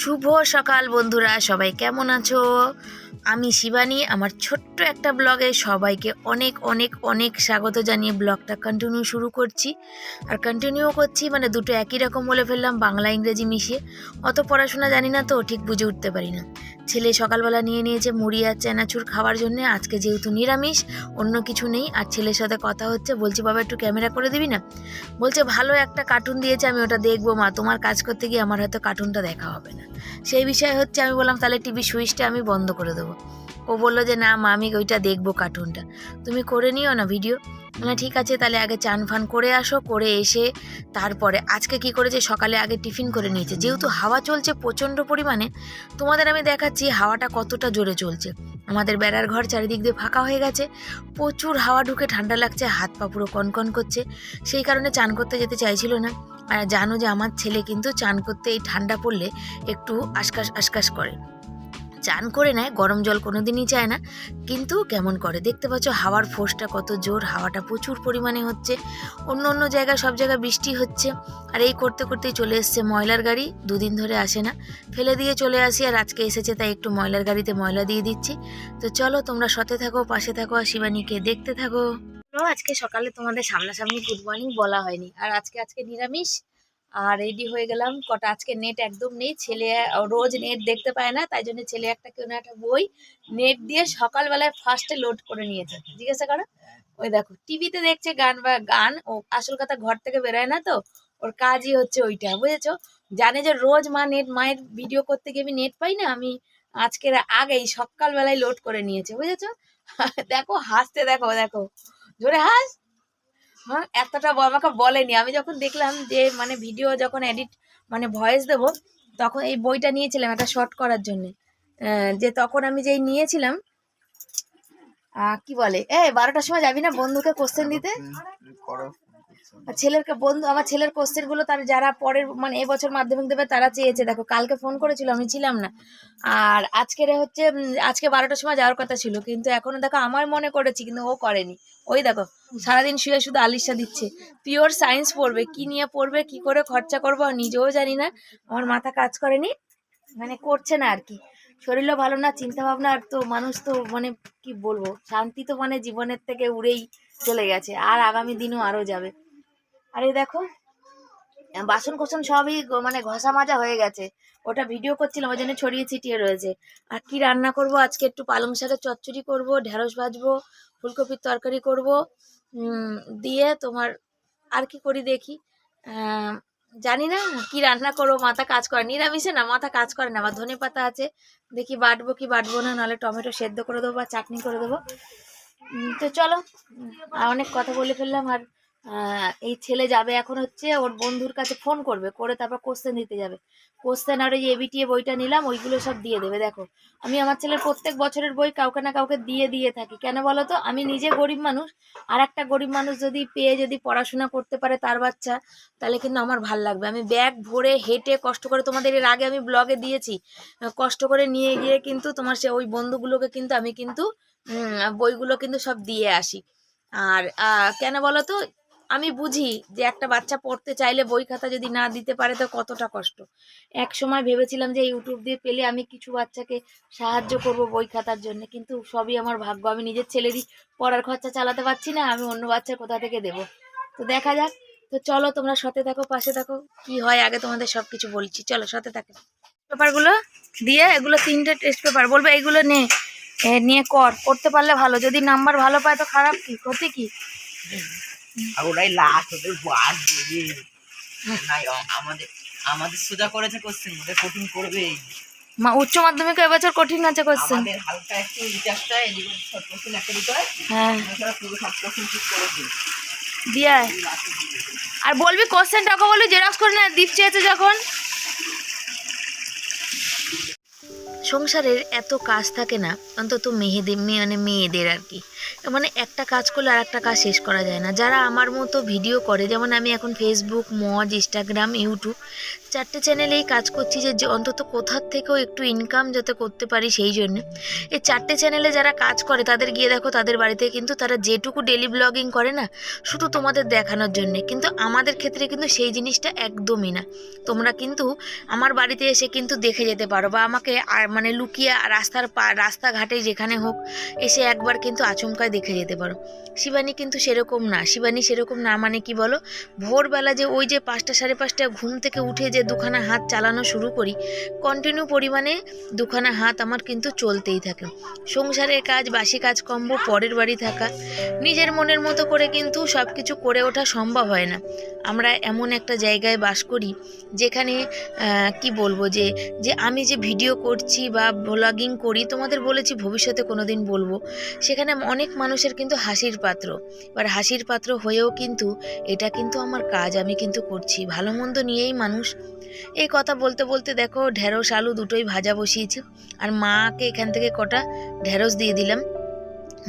শুভ সকাল বন্ধুরা, সবাই কেমন আছো? আমি শিবানী, আমার ছোট্ট একটা ব্লগে সবাইকে অনেক অনেক অনেক স্বাগত জানিয়ে ব্লগটা কন্টিনিউ শুরু করছি। আর কন্টিনিউ করছি মানে দুটো একই রকম বলে ফেললাম, বাংলা ইংরেজি মিশিয়ে। অত পড়াশোনা জানি না তো, ঠিক বুঝে উঠতে পারি না। ছেলে সকালবেলা নিয়ে নিয়েছে মুড়ি আর চেনাচুর খাওয়ার জন্য। আজকে যেহেতু নিরামিষ, অন্য কিছু নেই। আর ছেলের সাথে কথা হচ্ছে, বলছি, বাবা, একটু ক্যামেরা করে দিবি না? বলছে, ভালো একটা কার্টুন দিয়েছে, আমি ওটা দেখব, মা। তোমার কাজ করতে গিয়ে আমার হয়তো কার্টুনটা দেখা হবে না। সেই বিষয়ে হচ্ছে, আমি বললাম, তাহলে টিভি সুইচটা আমি বন্ধ করে দেবো। ও বলল যে, না, মা, আমি ওইটা দেখব কার্টুনটা তুমি করে নিও না ভিডিও না, ঠিক আছে, তাহলে আগে চান ফান করে আসো, করে এসে তারপরে আজকে কি করেছে, সকালে আগে টিফিন করে নিয়েছে। যেহেতু হাওয়া চলছে প্রচণ্ড পরিমাণে, তোমাদের আমি দেখাচ্ছি হাওয়াটা কতটা জোরে চলছে। আমাদের বেড়ার ঘর চারিদিক দিয়ে ফাঁকা হয়ে গেছে, প্রচুর হাওয়া ঢুকে ঠান্ডা লাগছে, হাত পা পুরো কনকন করছে। সেই কারণে চান করতে যেতে চাইছিল না। আর জানো যে আমার ছেলে কিন্তু চান করতে এই ঠান্ডা পড়লে একটু আশকাশ আশকাশ করে। চান করে নেয়, গরম জল কোনো দিনই চায় না। কিন্তু কেমন করে? দেখতে পাচ্ছ হাওয়ার ফোর্সটা কত জোর, হাওয়াটা প্রচুর পরিমাণে হচ্ছে। অন্য অন্য জায়গায়, সব জায়গায় বৃষ্টি হচ্ছে। আর এই করতে করতেই চলে এসছে ময়লার গাড়ি, দুদিন ধরে আসে না। ফেলে দিয়ে চলে আসি আর আজকে এসেছে তাই একটু ময়লার গাড়িতে ময়লা দিয়ে দিচ্ছি। তো চলো তোমরা সতে থাকো, পাশে থাকো আর শিবানীকে দেখতে থাকো। আজকে সকালে তোমাদের সামনাসামনি গুড মর্নিং বলা হয়নি। আর আজকে আজকে নিরামিষ? আর রেডি হয়ে গেলাম। কটা আজকে নেট একদম নেই। ছেলে রোজ নেট দেখতে পায় না, তাই জন্য ছেলে একটা কোনো একটা বই নেট দিয়ে সকালবেলায় ফার্স্টে লোড করে নিয়েছে। জিজ্ঞাসা করো? ওই দেখো টিভিতে দেখছে গান বা গান, ও আসল কথা ঘর থেকে বেরোয় না তো, ওর কাজই হচ্ছে ওইটা, বুঝেছ? জানে যে রোজ মা নেট মায়ের ভিডিও করতে গিয়ে আমি নেট পাই না, আমি আজকের আগেই সকালবেলায় লোড করে নিয়েছে, বুঝেছ? দেখো, হাসতে দেখো দেখো। জোরে হাস! হ্যাঁ এতটা আমাকে বলেনি। আমি যখন দেখলাম যে মানে ভিডিও যখন এডিট মানে ভয়েস দেব, তখন এই বইটা নিয়েছিলাম একটা শর্ট করার জন্যে। যে তখন আমি যেই নিয়েছিলাম কি বলে? এ বারোটার সময় যাবি না বন্ধুকে কোশ্চেন দিতে? ছেলেরকে বন্ধু, আমার ছেলের কোশ্চেনগুলো তার যারা পরের মানে এবছর মাধ্যমিক দেবে তারা চেয়েছে। দেখো, কালকে ফোন করেছিল, আমি ছিলাম না। আর আজকের হচ্ছে আজকে বারোটার সময় যাওয়ার কথা ছিল। কিন্তু এখনও দেখো, আমার মনে করেছি, কিন্তু ও করেনি। ওই দেখো সারাদিন শুয়ে শুধু আলিশা দিচ্ছে। পিওর সায়েন্স পড়বে কি নিয়ে পড়বে কি করে খরচা করব নিজেও জানি না। আমার মাথা কাজ করেনি মানে করছে না আর কি। শরীরও ভালো না চিন্তা ভাবনা আর তো মানুষ তো মানে কি বলব শান্তি তো মানে জীবনের থেকে উড়েই চলে গেছে আর আগামী দিনও আরও যাবে। আরে দেখো বাসন কোসন সবই মানে ঘষা মাজা হয়ে গেছে। ওটা ভিডিও করছিলাম, ওই জন্য ছড়িয়ে ছিটিয়ে রয়েছে। আর কি রান্না করব? আজকে একটু পালং শাকের চচ্চড়ি করব, ঢেঁড়স ভাজবো, ফুলকপির তরকারি করব দিয়ে তোমার আর কি করি দেখি। জানি না কি রান্না করব, মাথা কাজ করে, নিরামিষে না, মাথা কাজ করে না আমার ধনে পাতা আছে। দেখি বাটবো কি বাটবো না, নাহলে টমেটো সেদ্ধ করে দেবো বা চাটনি করে দেবো। তো চলো অনেক কথা বলে ফেললাম, আর এই ছেলে যাবে এখন হচ্ছে ওর বন্ধুর কাছে ফোন করবে, করে তারপর কোশ্চেন দিতে যাবে। কোশ্চেন আর ওই এবিটিএ বইটা নিলাম, ওইগুলো সব দিয়ে দেবে। দেখো, আমি আমার ছেলের প্রত্যেক বছরের বই কাউকে না কাউকে দিয়ে দিয়ে থাকি। কেন বলো তো? আমি নিজে গরিব মানুষ, আর একটা গরিব মানুষ যদি পেয়ে যদি পড়াশোনা করতে পারে তার বাচ্চা, তাহলে কিন্তু আমার ভালো লাগবে। আমি ব্যাগ ভরে হেঁটে কষ্ট করে তোমাদের এর আগে আমি ব্লগে দিয়েছি, কষ্ট করে নিয়ে গিয়ে কিন্তু তোমার সে ওই বন্ধুগুলোকে কিন্তু আমি কিন্তু বইগুলো কিন্তু সব দিয়ে আসি। আর কেন বলো তো? আমি বুঝি যে একটা বাচ্চা পড়তে চাইলে বই খাতা যদি না দিতে পারে তো কতটা কষ্ট। এক সময় ভেবেছিলাম যে ইউটিউব দিয়ে পেলে আমি কিছু বাচ্চাকে সাহায্য করব বই খাতার জন্য, কিন্তু সবই আমার ভাগ্য। আমি নিজের ছেলেরই পড়ার খরচা চালাতে পারছি না, আমি অন্য বাচ্চার কোথা থেকে দেবো? তো দেখা যাক। তো চলো তোমরা সাথে থাকো, পাশে থাকো। কি হয় আগে তোমাদের সব কিছু বলছি। চলো সাথে থাকো। পেপারগুলো দিয়ে এগুলো তিনটে টেস্ট পেপার বলব এগুলো নে। নিয়ে কর। করতে পারলে ভালো। যদি নাম্বার ভালো পায় তো খারাপ কি? ক্ষতি কি? আর ওরাই লাস্ট ওদের বাদ দেবে। নাই আমাদের আমাদের সোজা করেছে কোশ্চেন ওদের কঠিন করবে মা উচ্চ মাধ্যমিকে এবছর কঠিন আছে কোশ্চেন আমাদের হালকা একটু রিচার্জটা এদিকে সব কোশ্চেন একটা দুটো হ্যাঁ। এছাড়া পুরো কোশ্চেন ঠিক করেছে দিয়ে আর বলবি কোশ্চেনটা ওকে বলবি জেরক্স করে না দিচ্ছে আছে যখন। সংসারের এত কাজ থাকে না অন্তত মেয়ে মানে মেয়েদের আর কি। মানে একটা কাজ করলে আর একটা কাজ শেষ করা যায় না। যারা আমার মতো ভিডিও করে, যেমন আমি এখন ফেসবুক মজ ইনস্টাগ্রাম ইউটিউব চারটে চ্যানেলেই কাজ করছি যে অন্তত কোথার থেকেও একটু ইনকাম যাতে করতে পারি সেই জন্য। এই চারটে চ্যানেলে যারা কাজ করে, তাদের গিয়ে দেখো, তাদের বাড়িতে কিন্তু তারা যেটুকু ডেলি ব্লগিং করে না, শুধু তোমাদের দেখানোর জন্যে। কিন্তু আমাদের ক্ষেত্রে কিন্তু সেই জিনিসটা একদমই না। তোমরা কিন্তু আমার বাড়িতে এসে কিন্তু দেখে যেতে পারো বা আমাকে মানে লুকিয়ে রাস্তার রাস্তাঘাটে যেখানে হোক, এসে একবার কিন্তু আচমকায় দেখে যেতে পারো। শিবানী কিন্তু সেরকম না। শিবানী সেরকম না মানে কি বলো? ভোরবেলা যে ওই যে পাঁচটা সাড়ে পাঁচটা ঘুম থেকে উঠে যে দুখানা হাত চালানো শুরু করি কন্টিনিউ পরিমাণে দুখানা হাত আমার কিন্তু চলতেই থাকে। সংসারের কাজ, বাসি কাজ, কম্ব, পরের বাড়ি থাকা, নিজের মনের মতো করে কিন্তু সব কিছু করে ওঠা সম্ভব হয় না। আমরা এমন একটা জায়গায় বাস করি, যেখানে কি বলব যে যে আমি যে ভিডিও করছি বা ব্লগিং করি, তোমাদের বলেছি ভবিষ্যতে কোনো দিন বলব, সেখানে অনেক মানুষের কিন্তু হাসির পাত্র। এবার হাসির পাত্র হয়েও কিন্তু এটা কিন্তু আমার কাজ, আমি কিন্তু করছি। ভালো মন্দ নিয়েই মানুষ। এই কথা বলতে বলতে দেখো ঢেঁড়স আলু দুটোই ভাজা বসিয়েছি। আর মাকে এখান থেকে কটা ঢেঁড়স দিয়ে দিলাম।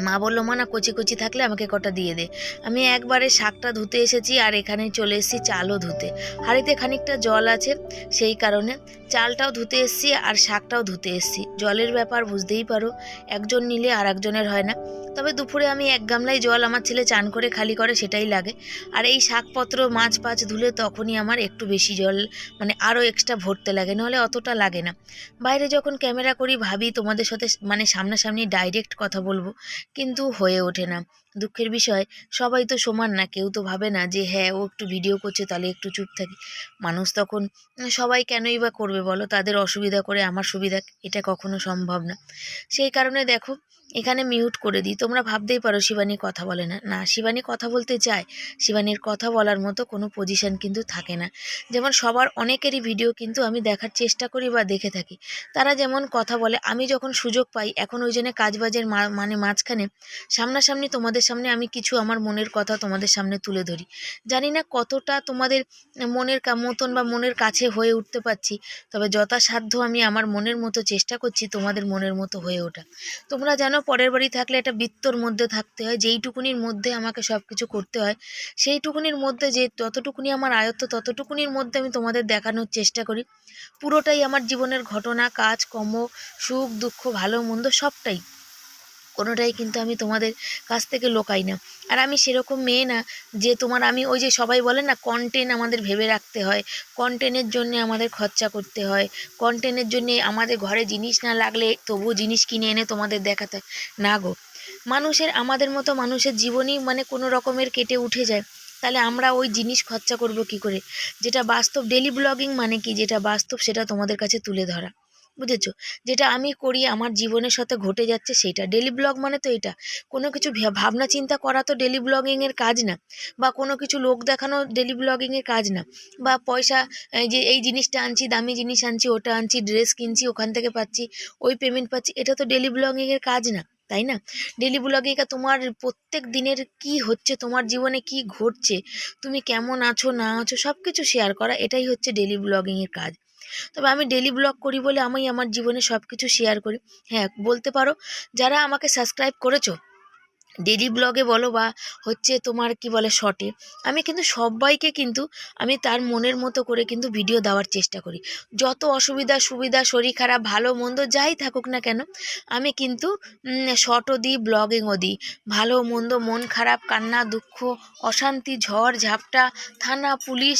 মা বলল, মা না, কচি কচি থাকলে আমাকে কটা দিয়ে দে। আমি একবারে শাকটা ধুতে এসেছি আর এখানে চলে এসেছি চালও ধুতে। হাঁড়িতে খানিকটা জল আছে সেই কারণে চালটাও ধুতে এসেছি আর শাকটাও ধুতে এসেছি। জলের ব্যাপার বুঝতেই পারো, একজন নিলে আর একজনের হয় না। তবে দুপুরে আমি এক গামলায় জল আমার ছেলে চান করে খালি করে সেটাই লাগে। আর এই শাকপত্র, মাছ পাছ ধুলে তখনই আমার একটু বেশি জল মানে আরও এক্সট্রা ভরতে লাগে নাহলে অতটা লাগে না। বাইরে যখন ক্যামেরা করি ভাবি তোমাদের সাথে মানে সামনাসামনি ডাইরেক্ট কথা বলব। কিন্তু হয়ে ওঠে না। দুঃখের বিষয়, সবাই তো সমান না, কেউ তো ভাবে না যে হ্যাঁ ও একটু ভিডিও করছে, তাহলে একটু চুপ থাকি। মানুষ তখন, সবাই কেনই বা করবে বলো? তাদের অসুবিধা করে আমার সুবিধা, এটা কখনো সম্ভব না। সেই কারণে দেখো এখানে মিউট করে দিই। তোমরা ভাবতেই পারো শিবানী কথা বলে না। না, শিবানী কথা বলতে চায়, শিবানীর কথা বলার মতো কোনো পজিশন কিন্তু থাকে না। যেমন সবার অনেকেরই ভিডিও কিন্তু আমি দেখার চেষ্টা করি বা দেখে থাকি। তারা যেমন কথা বলে, আমি যখন সুযোগ পাই, এখন ওই জন্য কাজবাজের মানে মাঝখানে সামনাসামনি তোমাদের সামনে আমি কিছু আমার মনের কথা তোমাদের সামনে তুলে ধরি। জানি না কতটা তোমাদের মনের মতন বা মনের কাছে হয়ে উঠতে পারছি, তবে যথাসাধ্য আমি আমার মনের মতো চেষ্টা করছি তোমাদের মনের মতো হয়ে ওঠা। তোমরা জানো পরের বাড়ি থাকলে একটা বৃত্তর মধ্যে থাকতে হয়, যেইটুকুনির মধ্যে আমাকে সব কিছু করতে হয়। সেইটুকুনির মধ্যে যে ততটুকুনি আমার আয়ত্ত, ততটুকুনির মধ্যে আমি তোমাদের দেখানোর চেষ্টা করি। পুরোটাই আমার জীবনের ঘটনা, কাজ, কর্ম, সুখ, দুঃখ, ভালো, মন্দ সবটাই। কোনোটাই কিন্তু আমি তোমাদের কাছ থেকে লোকাই না। আর আমি সেরকম মেয়ে না যে তোমার আমি ওই যে সবাই বলে না কন্টেন্ট আমাদের ভেবে রাখতে হয়। কন্টেন্টের জন্য আমাদের খরচা করতে হয়। কন্টেন্টের জন্যে আমাদের ঘরে জিনিস না লাগলে তবুও জিনিস কিনে এনে তোমাদের দেখাতে হয়। না গো, মানুষের, আমাদের মতো মানুষের জীবনই মানে কোনো রকমের কেটে উঠে যায়। তাহলে আমরা ওই জিনিস খরচা করব কি করে? যেটা বাস্তব ডেলি ব্লগিং মানে কি? যেটা বাস্তব সেটা তোমাদের কাছে তুলে ধরা। বুঝেছ? যেটা আমি করি, আমার জীবনের সাথে ঘটে যাচ্ছে সেটা ডেলি ব্লগ মানে তো এটা। কোনো কিছু ভাবনা চিন্তা করা তো ডেলি ব্লগিংয়ের কাজ না। বা কোনো কিছু লোক দেখানো ডেলি ব্লগিংয়ের কাজ না। বা পয়সা, এই যে এই জিনিসটা আনছি, দামি জিনিস আনছি, ওটা আনছি ড্রেস কিনছি, ওখান থেকে পাচ্ছি, ওই পেমেন্ট পাচ্ছি, এটা তো ডেলি ব্লগিংয়ের কাজ না। তাই না? ডেলি ব্লগিংয়ে তোমার প্রত্যেক দিনের কি হচ্ছে, তোমার জীবনে কি ঘটছে, তুমি কেমন আছো, না আছো সব কিছু শেয়ার করা, এটাই হচ্ছে ডেলি ব্লগিংয়ের কাজ। তবে আমি ডেলি ব্লগ করি বলে আমি আমার জীবনে সব কিছু শেয়ার করি। হ্যাঁ বলতে পারো, যারা আমাকে সাবস্ক্রাইব করেছ ডেলি ব্লগে বলো বা হচ্ছে তোমার কি বলে শর্টে আমি কিন্তু সবাইকে কিন্তু আমি তার মনের মতো করে কিন্তু ভিডিও দেওয়ার চেষ্টা করি। যত অসুবিধা সুবিধা, শরীর খারাপ, ভালো, মন্দ যাই থাকুক না কেন, আমি কিন্তু শর্টও দিই ব্লগিংও দিই। ভালো, মন্দ, মন খারাপ, কান্না, দুঃখ, অশান্তি, ঝড়, ঝাপটা, থানা, পুলিশ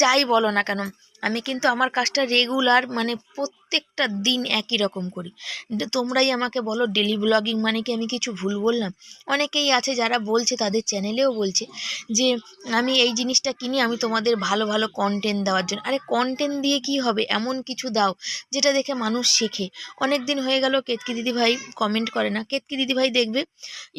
যাই বলো না কেন, আমি কিন্তু আমার কাজটা রেগুলার মানে প্রত্যেকটা দিন একই রকম করি। তোমরাই আমাকে বলো ডেলি ব্লগিং মানে কি আমি কিছু ভুল বললাম? অনেকেই আছে যারা বলছে, তাদের চ্যানেলেও বলছে যে, আমি এই জিনিসটা কিনি, আমি তোমাদের ভালো ভালো কন্টেন্ট দেওয়ার জন্য। আরে কন্টেন্ট দিয়ে কি হবে? এমন কিছু দাও, যেটা দেখে মানুষ শেখে। অনেক দিন হয়ে গেল, কেতকি দিদিভাই কমেন্ট করে না। কেতকি দিদিভাই দেখবে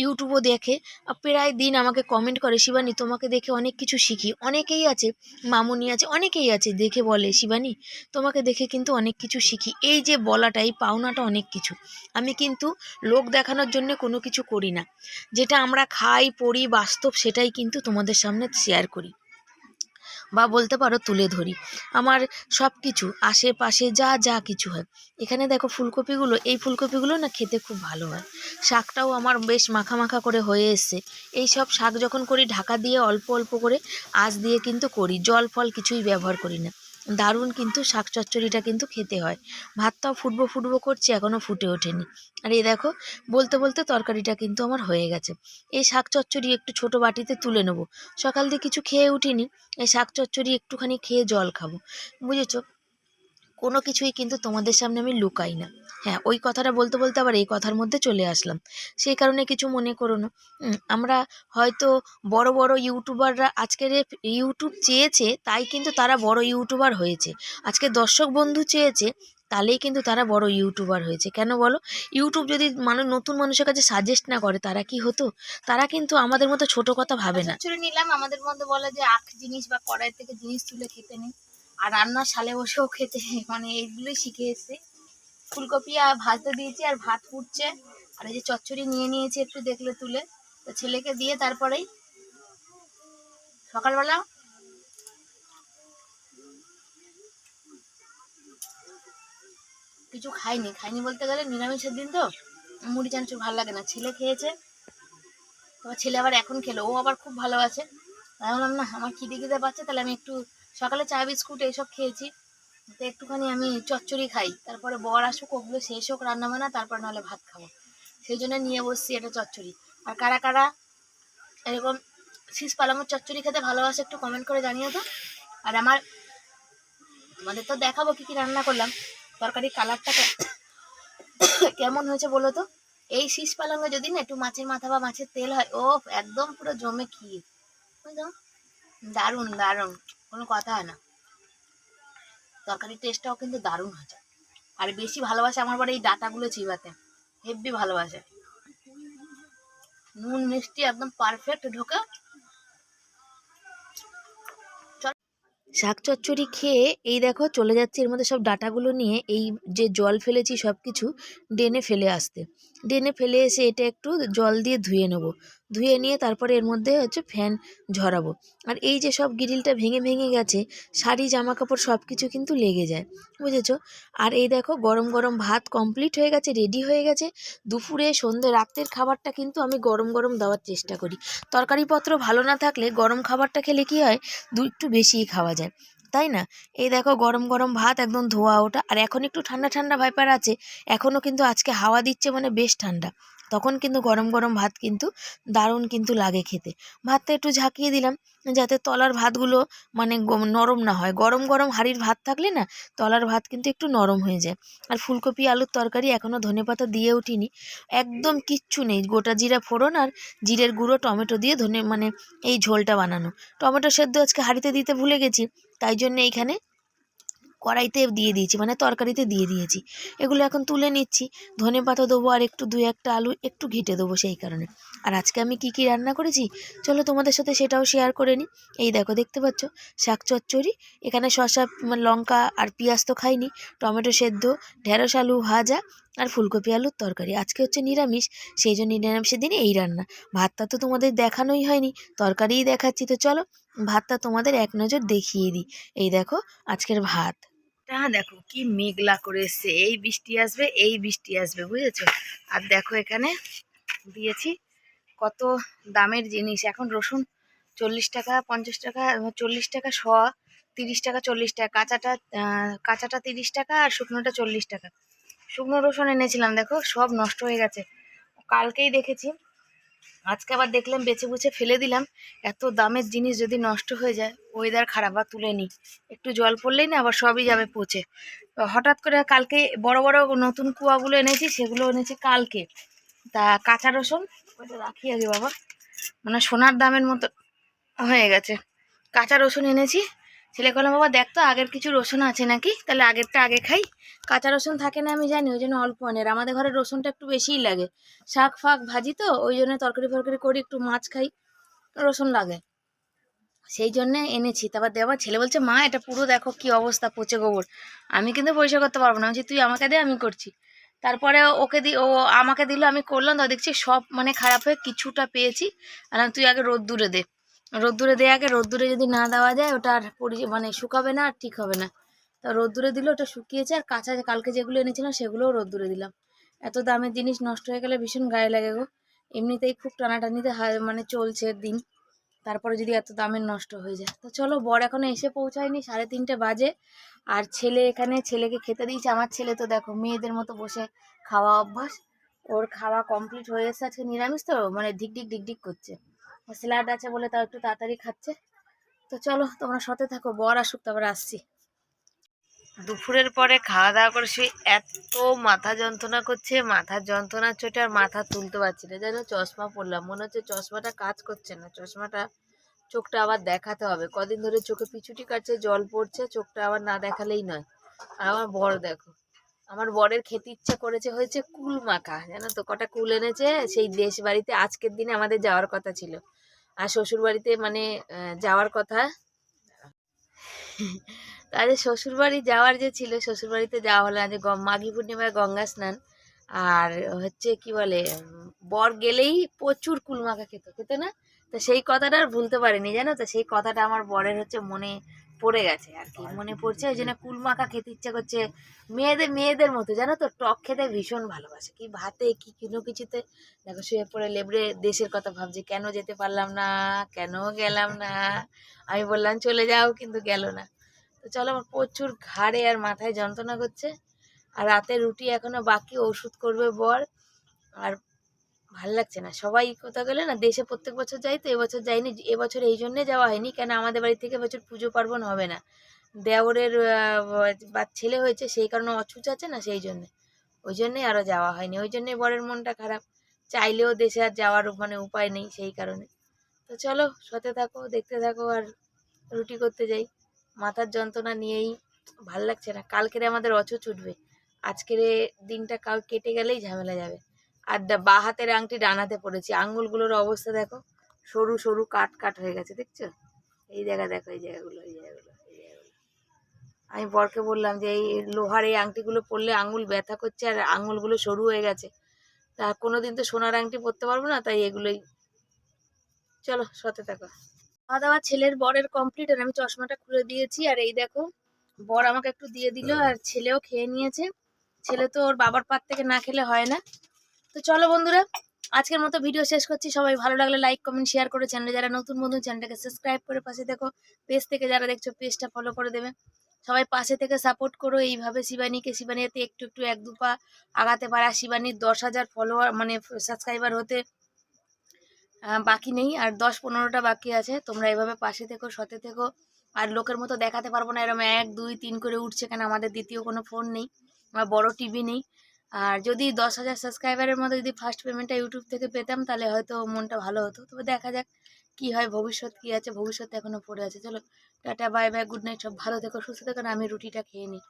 ইউটিউবও দেখে। প্রায় দিন আমাকে কমেন্ট করে, শিবানী, তোমাকে দেখে অনেক কিছু শিখি। অনেকেই আছে, মামুনি আছে, অনেকেই আছে, দেখে বলে, শিবানী, তোমাকে দেখে কিন্তু অনেক কিছু শিখি এই যে বলাটা, এই পাওনাটা অনেক কিছু। আমি কিন্তু লোক দেখানোর জন্য কোনো কিছু করি না। যেটা আমরা খাই, পড়ি, বাস্তব, সেটাই কিন্তু তোমাদের সামনে শেয়ার করি। বা বলতে পারো তুলে ধরি। আমার সব কিছু, আশেপাশে যা যা কিছু হয়। এখানে দেখো ফুলকপিগুলো, এই ফুলকপিগুলো না খেতে খুব ভালো হয়। শাকটাও আমার বেশ মাখা মাখা করে হয়ে এসছে। এই সব শাক যখন করি, ঢাকা দিয়ে অল্প অল্প করে, আঁচ দিয়ে কিন্তু করি। জল ফল কিছুই ব্যবহার করি না। দারুণ কিন্তু শাক চচ্চড়িটা কিন্তু খেতে হয়। ভাতটাও ফুটবো ফুটবো করছি এখনও ফুটে ওঠেনি। আর এই দেখো, বলতে বলতে তরকারিটা কিন্তু আমার হয়ে গেছে। এই শাক চচ্চড়ি একটু ছোট বাটিতে তুলে নেব। সকাল দিয়ে কিছু খেয়ে উঠিনি, এই শাক চচ্চড়ি একটুখানি খেয়ে জল খাব। বুঝেছ? কোনো কিছুই কিন্তু তোমাদের সামনে আমি লুকাই না। হ্যাঁ ওই কথাটা বলতে বলতে আবার এই কথার মধ্যে চলে আসলাম। সেই কারণে কিছু মনে করো না। আমরা হয়তো বড় বড় ইউটিউবাররা আজকের ইউটিউব চেয়েছে, তাই কিন্তু তারা বড় ইউটিউবার হয়েছে। আজকে দর্শক বন্ধু চেয়েছে, তাহলেই কিন্তু তারা বড় ইউটিউবার হয়েছে। কেন বলো? ইউটিউব যদি মানুষ, নতুন মানুষের কাছে সাজেস্ট না করে, তারা কি হতো? তারা কিন্তু আমাদের মতো ছোট কথা ভাবে না। চুরি নিলাম। আমাদের মধ্যে বলে যে, আখ জিনিস বা কড়াই থেকে জিনিস তুলে খেতে নেই। আর রান্নার সালে বসেও খেতে মানে এইগুলোই শিখে এসেছি ফুলকপি আর ভাজতে দিয়েছি আর ভাত ফুটছে। আর এই যে চচ্চড়ি নিয়ে নিয়েছি একটু দেখলে তুলে। তো ছেলেকে দিয়ে তারপরেই সকালবেলা কিছু খাইনি। খাইনি বলতে গেলে নিরামিষের দিন তো। মুড়ি চানাচুর ভালো লাগে না। ছেলে খেয়েছে। তোমার ছেলে আবার এখন খেলো। ও আবার খুব ভালোবাসে। আমি বললাম, না, আমার খিদে খিদে পাচ্ছে, তাহলে আমি একটু সকালে চা, বিস্কুট এইসব খেয়েছি। তো একটুখানি আমি চচ্চড়ি খাই। তারপরে বর আসুক, ওগুলো শেষ হোক, রান্না বান্না, তারপর নাহলে ভাত খাব। সেই জন্য নিয়ে বসছি এটা চচ্চড়ি। আর কারা কারা এরকম শীষ পালামের চচ্চড়ি খেতে ভালোবাসে একটু কমেন্ট করে জানিয়ে তো। আর আমার, তোমাদের তো দেখাবো কি কি রান্না করলাম। তরকারির কালারটা কেমন হয়েছে বলো তো? এই শীষ পালঙ্গে যদি না একটু মাছের মাথা বা মাছের তেল হয় ও একদম পুরো জমে বুঝলো দারুণ দারুণ। কোনো কথা হয় না। তরকারির টেস্টটাও কিন্তু দারুণ হয়েছে। আর বেশি ভালোবাসে আমার বাড়ি এই ডাটাগুলো চিবাতে। হেব্বি ভালোবাসে। নুন, মিষ্টি একদম পারফেক্ট ঢোকে। শাক চচ্চড়ি খেয়ে এই দেখো চলে যাচ্ছে এর মধ্যে সব ডাটাগুলো নিয়ে এই যে জল ফেলেছি সব কিছু ড্রেনে ফেলে আসতে। ড্রেনে ফেলে এসে এটা একটু জল দিয়ে ধুয়ে নেব। ধুয়ে নিয়ে তারপরে এর মধ্যে হচ্ছে ফ্যান ঝরাবো। আর এই যে সব গ্রিলটা ভেঙে ভেঙে গেছে, শাড়ি জামা কাপড় সব কিছু কিন্তু লেগে যায়। বুঝেছ? আর এই দেখো গরম গরম ভাত কমপ্লিট হয়ে গেছে রেডি হয়ে গেছে। দুপুরে, সন্ধে রাতের খাবারটা কিন্তু আমি গরম গরম দেওয়ার চেষ্টা করি। তরকারিপত্র ভালো না থাকলে গরম খাবারটা খেলে কি হয়? দু একটু বেশিই খাওয়া যায়। তাই না? এই দেখো গরম গরম ভাত, একদম ধোয়া ওটা। আর এখন একটু ঠান্ডা ঠান্ডা ভাইপার আছে। এখনও কিন্তু আজকে হাওয়া দিচ্ছে মানে বেশ ঠান্ডা। তখন কিন্তু গরম গরম ভাত কিন্তু দারুণ কিন্তু লাগে খেতে। ভাতটা একটু ঝাঁকিয়ে দিলাম, যাতে তলার ভাতগুলো মানে নরম না হয়। গরম গরম হাঁড়ির ভাত থাকলে না তলার ভাত কিন্তু একটু নরম হয়ে যায়। আর ফুলকপি, আলুর তরকারি এখনও ধনেপাতা দিয়ে উঠিনি। একদম কিচ্ছু নেই, গোটা জিরা ফোড়ন আর জিরের গুঁড়ো, টমেটো দিয়ে ধনে মানে এই ঝোলটা বানানো। টমেটো সেদ্ধ আজকে হাঁড়িতে দিতে ভুলে গেছি, তাই জন্য এইখানে কড়াইতে দিয়ে দিয়েছি মানে তরকারিতে দিয়ে দিয়েছি। এগুলো এখন তুলে নিচ্ছি, ধনে পাতা দেবো আর একটু দু একটা আলু একটু ঘেটে দেবো সেই কারণে। আর আজকে আমি কি কি রান্না করেছি? চলো তোমাদের সাথে সেটাও শেয়ার করে নিই এই দেখো, দেখতে পাচ্ছ? শাক চচ্চড়ি, এখানে শসা মানে লঙ্কা আর পেঁয়াজ তো খাইনি, টমেটো সেদ্ধ, ঢেঁড়স আলু ভাজা আর ফুলকপি আলুর তরকারি। আজকে হচ্ছে নিরামিষ, সেই জন্য নিরামিষের দিনে এই রান্না। ভাতটা তো তোমাদের দেখানোই হয়নি, তরকারিই দেখাচ্ছি। তো চলো, ভাতটা তোমাদের এক নজর দেখিয়ে দিই। এই দেখো, আজকের ভাত। টা দেখো কি মেঘলা করে এসছে। এই বৃষ্টি আসবে, এই বৃষ্টি আসবে, বুঝেছ? আর দেখো এখানে দিয়েছি কত দামের জিনিস। এখন রসুন চল্লিশ টাকা, পঞ্চাশ টাকা, চল্লিশ টাকা শ তিরিশ টাকা, চল্লিশ টাকা, কাঁচাটা কাঁচাটা তিরিশ টাকা আর শুকনোটা চল্লিশ টাকা। শুকনো রসুন এনেছিলাম, দেখো সব নষ্ট হয়ে গেছে। কালকেই দেখেছি আজকে আবার দেখলাম বেছে বুছে ফেলে দিলাম। এত দামের জিনিস যদি নষ্ট হয়ে যায় ওয়েদার খারাপ আর তুলে নিই একটু জল পড়লেই না আবার সবই যাবে পচে। হঠাৎ করে কালকে বড় বড় নতুন কুয়াগুলো এনেছি, সেগুলো এনেছি কালকে। তা কাঁচা রসুন ওইটা রাখি আগে বাবা। মানে সোনার দামের মতো হয়ে গেছে। কাঁচা রসুন এনেছি ছেলে বললাম বাবা দেখ তো আগের কিছু রসুন আছে নাকি? তাহলে আগেরটা আগে খাই। কাঁচা রসুন থাকে না আমি জানি ওই জন্য অল্প আনের আমাদের ঘরে রসুনটা একটু বেশিই লাগে। শাক ফাক ভাজি তো ওই জন্য তরকারি ফরকারি করি একটু মাছ খাই রসুন লাগে। সেই জন্যে এনেছি। তারপর দেওয়া ছেলে বলছে মা এটা পুরো দেখো কি অবস্থা পচে গোবর। আমি কিন্তু পরিষ্কার করতে পারব না। বলছি, তুই আমাকে দে আমি করছি। তারপরে ওকে দি ও আমাকে দিল আমি করলাম তো দেখছি সব মানে খারাপ হয়ে কিছুটা পেয়েছি। আর তুই আগে রোদ দূরে দে। রোদ্দুরে দেওয়াকে রোদ্দুরে যদি না দেওয়া যায়, ওটা আর পরি- মানে শুকাবে না আর ঠিক হবে না। তা রোদ্দুরে দিলে ওটা শুকিয়েছে, আর কাঁচা কালকে যেগুলো এনেছিলাম, সেগুলোও রোদ্দুরে দিলাম। এত দামের জিনিস নষ্ট হয়ে গেলে ভীষণ গায়ে লাগে গো। এমনিতেই খুব টানাটানিতে মানে চলছে দিন। তারপরে যদি এত দামের নষ্ট হয়ে যায়। তো চলো, বর এখনও এসে পৌঁছায়নি, সাড়ে তিনটে বাজে। আর ছেলে এখানে, ছেলেকে খেতে দিয়েছে। আমার ছেলে তো দেখো, মেয়েদের মতো বসে খাওয়া অভ্যাস। ওর খাওয়া কমপ্লিট হয়ে এসে আজকে নিরামিষ তো মানে ঢিক ঢিক করছে। স্যালাড আছে বলে তাও একটু তাড়াতাড়ি খাচ্ছে। তো চলো, তোমরা সাথে থাকো, বর আসুক, তারপরে আসছি। দুপুরের পরে খাওয়া দাওয়া করে সে এত মাথা যন্ত্রণা করছে মাথার যন্ত্রণার চোটে আর মাথা তুলতে পারছি না। যেন চশমা পরলাম, মনে হচ্ছে চশমাটা কাজ করছে না। চশমাটা চোখটা আবার দেখাতে হবে। কদিন ধরে চোখে পিছুটি কাটছে, জল পড়ছে, চোখটা আবার না দেখালেই নয়। আর আমার বর দেখো, আমার বরের খেতে ইচ্ছা করেছে, হয়েছে কুল মাখা। জানো তো, কটা কুল এনেছে, সেই দেশ বাড়িতে আজকের দিনে আমাদের যাওয়ার কথা ছিল। আর শ্বশুর বাড়িতে মানে যাওয়ার কথা। তাদের শ্বশুরবাড়ি যাওয়ার যে ছিল, শ্বশুরবাড়িতে যাওয়া হলো আজ গ- মাঘী পূর্ণিমায় গঙ্গা স্নান। আর হচ্ছে কি বলে, বর গেলেই প্রচুর কুলমাখা খেত, খেতে না? তো সেই কথাটা আর ভুলতে পারিনি, জানো তো? সেই কথাটা আমার বরের হচ্ছে মনে পড়ে গেছে আর কি মনে পড়ছে ওই জন্য কুলমাখা খেতে ইচ্ছে করছে। মেয়েদের মেয়েদের মতো জানো তো টক খেতে ভীষণ ভালোবাসে। কি ভাতে কি কোনো কিছুতে দেখো শুয়ে পড়ে লেবড়ে দেশের কথা ভাবছি কেন যেতে পারলাম না কেন গেলাম না? আমি বললাম চলে যাও কিন্তু গেল না। তো চলো আমার প্রচুর ঘাড়ে আর মাথায় যন্ত্রণা করছে। আর রাতে রুটি এখনও বাকি ওষুধ করবে বর। আর ভালো লাগছে না। সবাই কোথাও গেলে না, দেশে প্রত্যেক বছর যাই তো, এবছর যাইনি এবছর এই জন্যে যাওয়া হয়নি, কেন আমাদের বাড়ি থেকে এবছর পুজো পার্বণ হবে না। দেওরের বা, ছেলে হয়েছে, সেই কারণে অছুচ আছে না, সেই জন্যে। ওই জন্যেই আরও যাওয়া হয়নি। ওই জন্যই বরের মনটা খারাপ। চাইলেও দেশে আর যাওয়ার মানে উপায় নেই, সেই কারণে। তো চলো, সাথে থাকো, দেখতে থাকো আর রুটি করতে যাই। মাথার যন্ত্রণা নিয়েই ভালো লাগছে না। কালকেরে আমাদের অচুচ উঠবে। আজকের দিনটা কাল কেটে গেলেই ঝামেলা যাবে। আর বাঁ হাতের আংটি ডানাতে পড়েছি। আঙ্গুলগুলোর অবস্থা দেখো সরু সরু কাট কাট হয়ে গেছে দেখছ? এই জায়গা দেখো এই জায়গাগুলো এই জায়গাগুলো এই জায়গাগুলো। আমি বরকে বললাম যে এই লোহার এই আংটিগুলো পরলে আঙ্গুল ব্যথা করছে আর আঙ্গুলগুলো সরু হয়ে গেছে। তা কোনোদিন তো সোনার আংটি পরতে পারব না তাই এগুলোই। চলো সাথে থাকো। খাওয়া দাওয়া ছেলের বরের কমপ্লিট আর আমি চশমাটা খুলে দিয়েছি আর এই দেখো বর আমাকে একটু দিয়ে দিল আর ছেলেও খেয়ে নিয়েছে। ছেলে তো ওর বাবার পাত থেকে না খেলে হয় না। তো চলো বন্ধুরা, আজকের মতো ভিডিও শেষ করছি। সবাই ভালো লাগলে লাইক কমেন্ট শেয়ার করে চ্যানেলে যারা নতুন বন্ধু চ্যানেলটাকে সাবস্ক্রাইব করে পাশে দেখো। পেজ থেকে যারা দেখছ পেজটা ফলো করে দেবে। সবাই পাশে থেকে সাপোর্ট করো। এইভাবে শিবানীকে শিবানী শিবানীতে একটু একটু, এক, দু পা আগাতে পারে। শিবানীর দশ হাজার ফলোয়ার মানে সাবস্ক্রাইবার হতে বাকি নেই। আর দশ পনেরোটা বাকি আছে। তোমরা এভাবে পাশে থেকো সাথে থেকো। আর লোকের মতো দেখাতে পারব না। এরকম এক, দুই, তিন করে উঠছে কেন? আমাদের দ্বিতীয় কোনো ফোন নেই। আমার বড় টিভি নেই। আর যদি দশ হাজার সাবস্ক্রাইবারের মতো যদি ফার্স্ট পেমেন্টটা ইউটিউব থেকে পেতাম, তাহলে হয়তো মনটা ভালো হতো। তবে দেখা যাক কি হয়, ভবিষ্যৎ কি আছে, ভবিষ্যৎ এখনও পড়ে আছে। চলো, tata bye bye good night সব ভালো থেকো, সুস্থ থেকো আমি রুটিটা খেয়ে নিই।